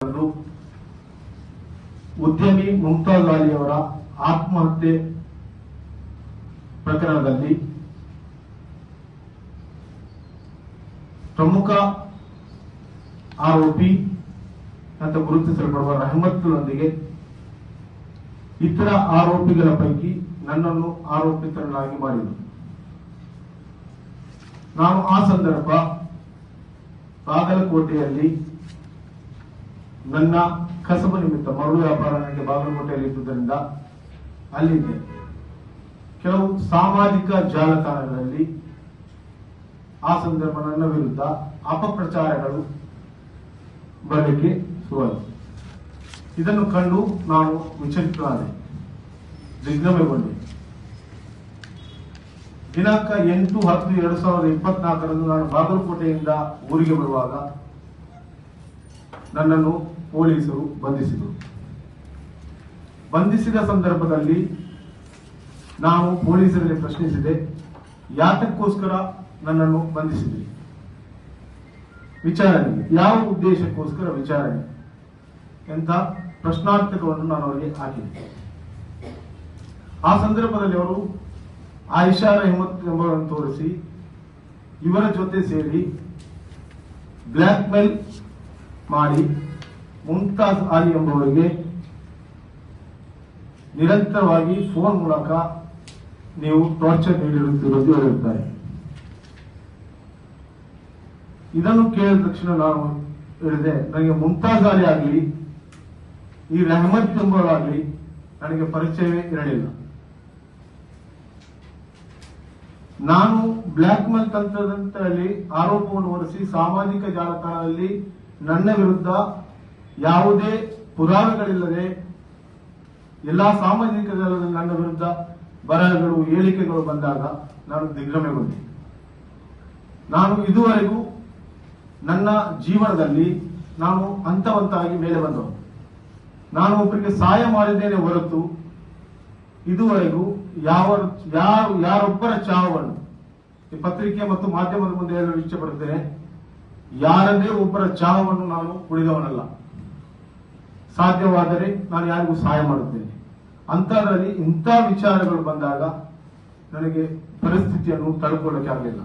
ಅವರು ಉದ್ಯಮಿ ಮುಮ್ತಾಜ್ ಅಲಿಯವರ ಆತ್ಮಹತ್ಯೆ ಪ್ರಕರಣದಲ್ಲಿ ಪ್ರಮುಖ ಆರೋಪಿ ಅಂತ ಗುರುತಿಸಲ್ಪಡುವ ರಹಮತ್ನೊಂದಿಗೆ ಇತರ ಆರೋಪಿಗಳ ಪೈಕಿ ನನ್ನನ್ನು ಆರೋಪಿತರನ್ನಾಗಿ ಮಾಡಿದರು. ನಾನು ಆ ಸಂದರ್ಭ ಬಾಗಲಕೋಟೆಯಲ್ಲಿ ನನ್ನ ಕಸಬು ನಿಮಿತ್ತ ಮರಳು ವ್ಯಾಪಾರ ನನಗೆ ಬಾಗಲಕೋಟೆಯಲ್ಲಿ ಇದ್ದುದರಿಂದ ಅಲ್ಲಿದ್ದೆ. ಕೆಲವು ಸಾಮಾಜಿಕ ಜಾಲತಾಣಗಳಲ್ಲಿ ಆ ಸಂದರ್ಭ ನನ್ನ ವಿರುದ್ಧ ಅಪಪ್ರಚಾರಗಳು ಬರಲಿಕ್ಕೆ ಶುರುವಾಯಿತು ಇದನ್ನು ಕಂಡು ನಾನು ವಿಚಲಿತನಾದೆ. ದಿಗ್ಭ್ರಮೆಗೊಂಡೆ ದಿನಾಂಕ ಎಂಟು ಹತ್ತು ಎರಡು ಸಾವಿರದ ಇಪ್ಪತ್ನಾಲ್ಕರಂದು ನಾನು ಬಾಗಲಕೋಟೆಯಿಂದ ಊರಿಗೆ ಬರುವಾಗ ನನ್ನನ್ನು ಪೊಲೀಸರು ಬಂಧಿಸಿದರು. ಬಂಧಿಸಿದ ಸಂದರ್ಭದಲ್ಲಿ ನಾನು ಪೊಲೀಸರಲ್ಲಿ ಪ್ರಶ್ನಿಸಿದೆ, ಯಾತಕ್ಕೋಸ್ಕರ ನನ್ನನ್ನು ಬಂಧಿಸಿದೆ ವಿಚಾರಣೆ, ಯಾವ ಉದ್ದೇಶಕ್ಕೋಸ್ಕರ ವಿಚಾರಣೆ ಎಂತ ಪ್ರಶ್ನಾರ್ಥಕವನ್ನು ನಾನು ಅವರಿಗೆ ಹಾಕಿದೆ ಆ ಸಂದರ್ಭದಲ್ಲಿ ಅವರು ಆಯಿಷಾ ರೆಹಮತ್ ಎಂಬವರನ್ನು ತೋರಿಸಿ, ಇವರ ಜೊತೆ ಸೇರಿ ಬ್ಲ್ಯಾಕ್ ಮೇಲ್ ಮಾಡಿ ಮುಮ್ತಾಜ್ ಅಲಿ ಎಂಬುವರಿಗೆ ನಿರಂತರವಾಗಿ ಫೋನ್ ಮೂಲಕ ನೀವು ಟಾರ್ಚರ್ ನೀಡಿರುತ್ತಿರುವುದು ಹೇಳುತ್ತಾರೆ. ಇದನ್ನು ಕೇಳಿದ ತಕ್ಷಣ ನಾನು ಹೇಳಿದೆ, ನನಗೆ ಮುಮ್ತಾಜ್ ಅಲಿ ಆಗಲಿ, ಈ ರೆಹಮತ್ ಎಂಬುವರಾಗಲಿ ನನಗೆ ಪರಿಚಯವೇ ಇರಲಿಲ್ಲ. ನಾನು ಬ್ಲ್ಯಾಕ್ ಮೇಲ್ ತಂತ್ರದಂತರಲ್ಲಿ ಆರೋಪವನ್ನು ಹೊರಿಸಿ ಸಾಮಾಜಿಕ ಜಾಲತಾಣದಲ್ಲಿ ನನ್ನ ವಿರುದ್ಧ ಯಾವುದೇ ಪುರಾವೆಗಳಿಲ್ಲದೆ ಎಲ್ಲಾ ಸಾಮಾಜಿಕ ನನ್ನ ವಿರುದ್ಧ ಬರಹಗಳು, ಹೇಳಿಕೆಗಳು ಬಂದಾಗ ನಾನು ದಿಗ್ಭ್ರಮೆಗೊಂಡೆ ನಾನು ಇದುವರೆಗೂ ನನ್ನ ಜೀವನದಲ್ಲಿ ನಾನು ಹಂತವಂತಾಗಿ ಮೇಲೆ ಬಂದವನು. ನಾನು ಒಬ್ಬರಿಗೆ ಸಹಾಯ ಮಾಡಿದ್ದೇನೆ ಹೊರತು ಇದುವರೆಗೂ ಯಾವ, ಯಾರು, ಯಾರೊಬ್ಬರ ಚಾವನ್ನು ಈ ಪತ್ರಿಕೆ ಮತ್ತು ಮಾಧ್ಯಮದ ಮುಂದೆ ಹೇಳಲು ಇಚ್ಛೆ ಯಾರದೇ ಒಬ್ಬರ ಚಹಾವನ್ನು ನಾನು ಕುಡಿದವನಲ್ಲ. ಸಾಧ್ಯವಾದರೆ ನಾನು ಯಾರಿಗೂ ಸಹಾಯ ಮಾಡುತ್ತೇನೆ. ಅಂತಹದ್ರಲ್ಲಿ ಇಂಥ ವಿಚಾರಗಳು ಬಂದಾಗ ನನಗೆ ಪರಿಸ್ಥಿತಿಯನ್ನು ತಡ್ಕೊಳ್ಳಕ್ಕೆ ಆಗಲಿಲ್ಲ.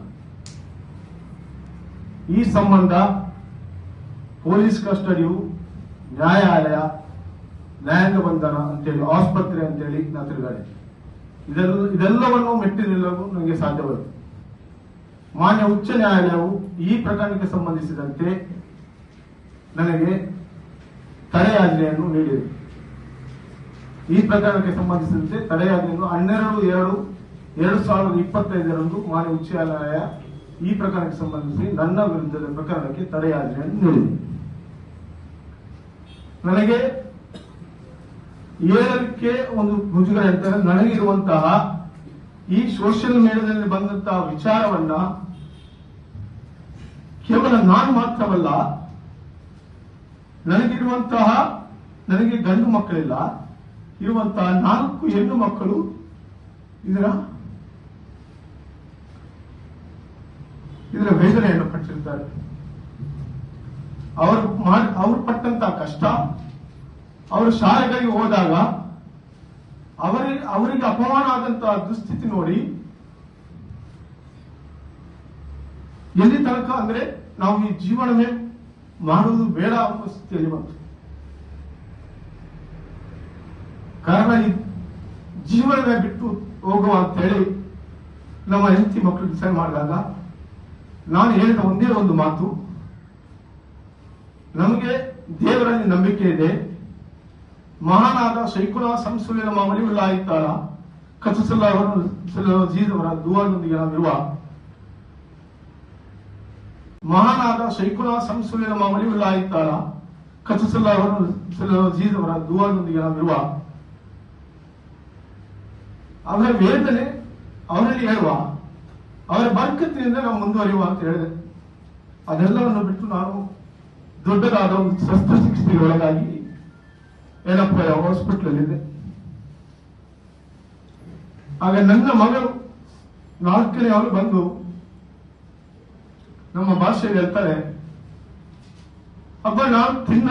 ಈ ಸಂಬಂಧ ಪೊಲೀಸ್ ಕಸ್ಟಡಿಯು ನ್ಯಾಯಾಲಯ ನ್ಯಾಯಾಂಗ ಬಂಧನ ಅಂತೇಳಿ, ಆಸ್ಪತ್ರೆ ಅಂತೇಳಿ ನಾನು ತಿರುಗಾಡೆ ಇದೆಲ್ಲ ಇದೆಲ್ಲವನ್ನು ಮೆಟ್ಟಿ ನಿಲ್ಲಲು ನನಗೆ ಸಾಧ್ಯವಾಯಿತು. ಮಾನ್ಯ ಉಚ್ಚ ನ್ಯಾಯಾಲಯವು ಈ ಪ್ರಕರಣಕ್ಕೆ ಸಂಬಂಧಿಸಿದಂತೆ ನನಗೆ ತಡೆಯಾಜ್ಞೆಯನ್ನು ನೀಡಿದೆ. ಈ ಪ್ರಕರಣಕ್ಕೆ ಸಂಬಂಧಿಸಿದಂತೆ ತಡೆಯಾಜ್ಞೆಯನ್ನು ಹನ್ನೆರಡು, ಎರಡು ಎರಡು ಸಾವಿರದ ಇಪ್ಪತ್ತೈದರಂದು ಮಾನ್ಯ ಉಚ್ಚ ನ್ಯಾಯಾಲಯ ಈ ಪ್ರಕರಣಕ್ಕೆ ಸಂಬಂಧಿಸಿ ನನ್ನ ವಿರುದ್ಧದ ಪ್ರಕರಣಕ್ಕೆ ತಡೆಯಾಜ್ಞೆಯನ್ನು ನೀಡಿದೆ. ನನಗೆ ಏಳಕ್ಕೆ ಒಂದು ಮುಜುಗರ ಅಂತ ನನಗಿರುವಂತಹ ಈ ಸೋಷಿಯಲ್ ಮೀಡಿಯಾದಲ್ಲಿ ಬಂದಂತಹ ವಿಚಾರವನ್ನ ಕೇವಲ ನಾನು ಮಾತ್ರವಲ್ಲ, ನನಗಿರುವಂತಹ, ನನಗೆ ಗಂಡು ಮಕ್ಕಳಿಲ್ಲ, ಇರುವಂತಹ ನಾಲ್ಕು ಹೆಣ್ಣು ಮಕ್ಕಳು ಇದರ ಇದರ ವೇದನೆಯನ್ನು ಪಟ್ಟಿರ್ತಾರೆ ಅವರು ಅವರು ಪಟ್ಟಂತಹ ಕಷ್ಟ, ಅವರು ಶಾಲೆಗಳಿಗೆ ಹೋದಾಗ ಅವರಿಗೆ ಅವರಿಗೆ ಅಪಮಾನ ಆದಂತಹ ದುಸ್ಥಿತಿ ನೋಡಿ ಎಲ್ಲಿ ತನಕ ಅಂದ್ರೆ ನಾವು ಈ ಜೀವನವೇ ಮಾಡುವುದು ಬೇಡ ಅನ್ನೋ ಸ್ಥಿತಿಯಲ್ಲಿ ಬಂತು ಕಾರಣ ಈ ಜೀವನವೇ ಬಿಟ್ಟು ಹೋಗುವ ಅಂತ ಹೇಳಿ ನಮ್ಮ ಹೆಂಡತಿ ಮಕ್ಕಳು ಡಿಸೈಡ್ ಮಾಡಿದಾಗ ನಾನು ಹೇಳಿದ ಒಂದೇ ಒಂದು ಮಾತು, ನಮಗೆ ದೇವರಲ್ಲಿ ನಂಬಿಕೆ ಇದೆ, ಮಹಾನಾದ ಶೈಖುನ ನಮ್ಮ ಮಲಿವುಲ್ಲ ಇದ್ದಾಳ ಕಚಸಲ್ಲ ಅವರು ಜೀದವರ ದುವಾದೊಂದಿಗೆ ನಾವಿರುವ ಮಹಾನಾದ ಶೈಖುನ ಸಂಸುಲಿನ ಮಲಿವುಲ್ಲ ಇದ್ದಾಳ ಜೀಸವರ ದುವಾದೊಂದಿಗೆ ನಾವಿರುವ ಅವರ ವೇದನೆ ಅವರಲ್ಲಿ ಹೇಳುವ. ಅವರ ಬರ್ಕತ್ತಿನಿಂದ ನಾವು ಮುಂದುವರಿಯುವ ಅಂತ ಹೇಳಿದೆ. ಅದೆಲ್ಲವನ್ನು ಬಿಟ್ಟು ನಾನು ದೊಡ್ಡದಾದ ಒಂದು ಶಸ್ತ್ರಚಿಕಿತ್ಸೆಗೆ ಒಳಗಾಗಿ ಏನಪ್ಪ ಹಾಸ್ಪಿಟಲ್ ಇದೆ ಆಗ ನನ್ನ ಮಗಳು ನಾಲ್ಕನೇ ಅವರು ಬಂದು ನಮ್ಮ ಭಾಷೆಯಲ್ಲಿ ಹೇಳ್ತಾರೆ ಅಬ್ಬ ನಾನು ತಿನ್ನ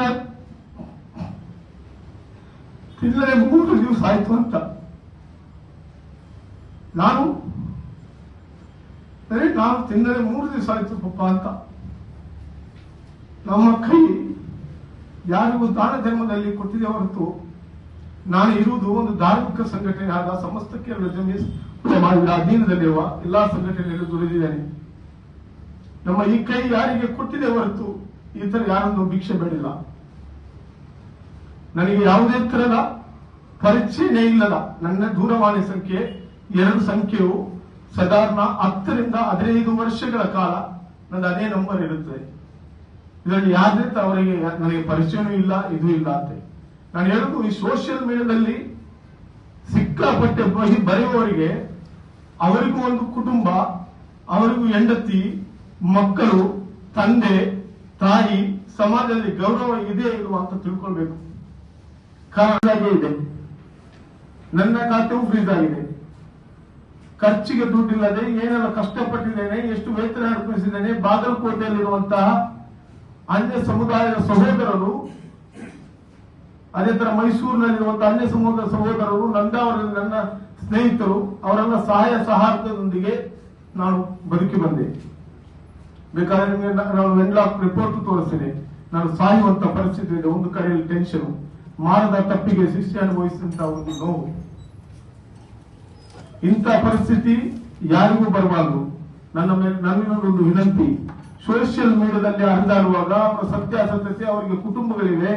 ತಿನ್ನಲೇ ಮೂರು ದಿವಸ ಆಯ್ತು ಅಂತ. ನಾನು ಸರಿ ನಾನು ತಿನ್ನಲೆ ಮೂರು ದಿವಸ ಆಯ್ತು ಪಪ್ಪ ಅಂತ. ನಮ್ಮ ಕೈ ಯಾರಿಗೂ ದಾನ ಧರ್ಮದಲ್ಲಿ ಕೊಟ್ಟಿದೆ ಹೊರತು ನಾನು ಇರುವುದು ಒಂದು ಧಾರ್ಮಿಕ ಸಂಘಟನೆ ಆದ ಸಮಸ್ತಕ್ಕೆ ಕೇರಳ ಜಮೀಸ್ ಮಾಡಿದ ಅಧೀನದಲ್ಲಿರುವ ಎಲ್ಲಾ ಸಂಘಟನೆಯಲ್ಲಿ ದುಡಿದಿದ್ದೇನೆ. ನಮ್ಮ ಈ ಕೈ ಯಾರಿಗೆ ಕೊಟ್ಟಿದೆ ಹೊರತು ಈ ತರ ಯಾರನ್ನು ಭಿಕ್ಷೆ ಬೇಡಿಲ್ಲ. ನನಗೆ ಯಾವುದೇ ತರದ ಪರಿಚಯನೇ ಇಲ್ಲದ ನನ್ನ ದೂರವಾಣಿ ಸಂಖ್ಯೆ ಎರಡು ಸಂಖ್ಯೆಯು ಸಾಧಾರಣ ಹತ್ತರಿಂದ ಹದಿನೈದು ವರ್ಷಗಳ ಕಾಲ ನನ್ನ ಅದೇ ನಂಬರ್ ಇರುತ್ತದೆ ಇದರಲ್ಲಿ ಯಾವುದೇ ಅವರಿಗೆ ನನಗೆ ಪರಿಚಯನೂ ಇಲ್ಲ, ಇದು ಇಲ್ಲ ಅಂತ. ನಾನು ಹೇಳುದು ಈ ಸೋಷಿಯಲ್ ಮೀಡಿಯಾದಲ್ಲಿ ಸಿಕ್ಕಾಪಟ್ಟೆ ಬರೆಯುವವರಿಗೆ ಅವರಿಗೂ ಒಂದು ಕುಟುಂಬ, ಅವರಿಗೂ ಹೆಂಡತಿ ಮಕ್ಕಳು, ತಂದೆ, ತಾಯಿ, ಸಮಾಜದಲ್ಲಿ ಗೌರವ ಇದೆ ಇಲ್ವಾ ಅಂತ ತಿಳ್ಕೊಳ್ಬೇಕು. ಹಾಗೆ ಇದೆ. ನನ್ನ ಖಾತೆಯು ಫ್ರೀಸ್ ಆಗಿದೆ. ಖರ್ಚಿಗೆ ದುಡ್ಡಿಲ್ಲದೆ ಏನೆಲ್ಲ ಕಷ್ಟಪಟ್ಟಿದ್ದೇನೆ, ಎಷ್ಟು ವೇತನ ಅರ್ಪಿಸಿದ್ದೇನೆ, ಬಾಗಲಕೋಟೆಯಲ್ಲಿರುವಂತಹ ಅನ್ಯ ಸಮುದಾಯದ ಸಹೋದರರು, ಅದೇ ತರ ಮೈಸೂರಿನಲ್ಲಿರುವಂತಹ ಅನ್ಯ ಸಮುದಾಯ ಸಹೋದರರು ನಂದಾವರಲ್ಲಿ ನನ್ನ ಸ್ನೇಹಿತರು, ಅವರೆಲ್ಲ ಸಹಾಯ ಸಹಾಯದೊಂದಿಗೆ ನಾನು ಬದುಕಿ ಬಂದೆ. ಬೇಕಾದ್ರೆ ನಿಮಗೆ ನಾನು ವೆನ್ಲಾಕ್ ರಿಪೋರ್ಟ್ ತೋರಿಸ್ತೀನಿ. ನಾನು ಸಾಯುವಂತ ಪರಿಸ್ಥಿತಿ ಇದೆ. ಒಂದು ಕಡೆಯಲ್ಲಿ ಟೆನ್ಷನ್ ಮಾನದ ತಪ್ಪಿಗೆ ಶಿಷ್ಯ ಅನುಭವಿಸಿದಂತ ಒಂದು ನೋವು. ಇಂಥ ಪರಿಸ್ಥಿತಿ ಯಾರಿಗೂ ಬರಬಾರದು. ನನ್ನ ಮೇಲೆ ನನ್ನದೊಂದು ವಿನಂತಿ. ಸೋಷಿಯಲ್ ಮೀಡಿಯಾದಲ್ಲಿ ಹರಿದಾಡುವಾಗ ಅವರ ಸತ್ಯಾಸತ್ಯತೆ ಅವರಿಗೆ ಕುಟುಂಬಗಳಿವೆ.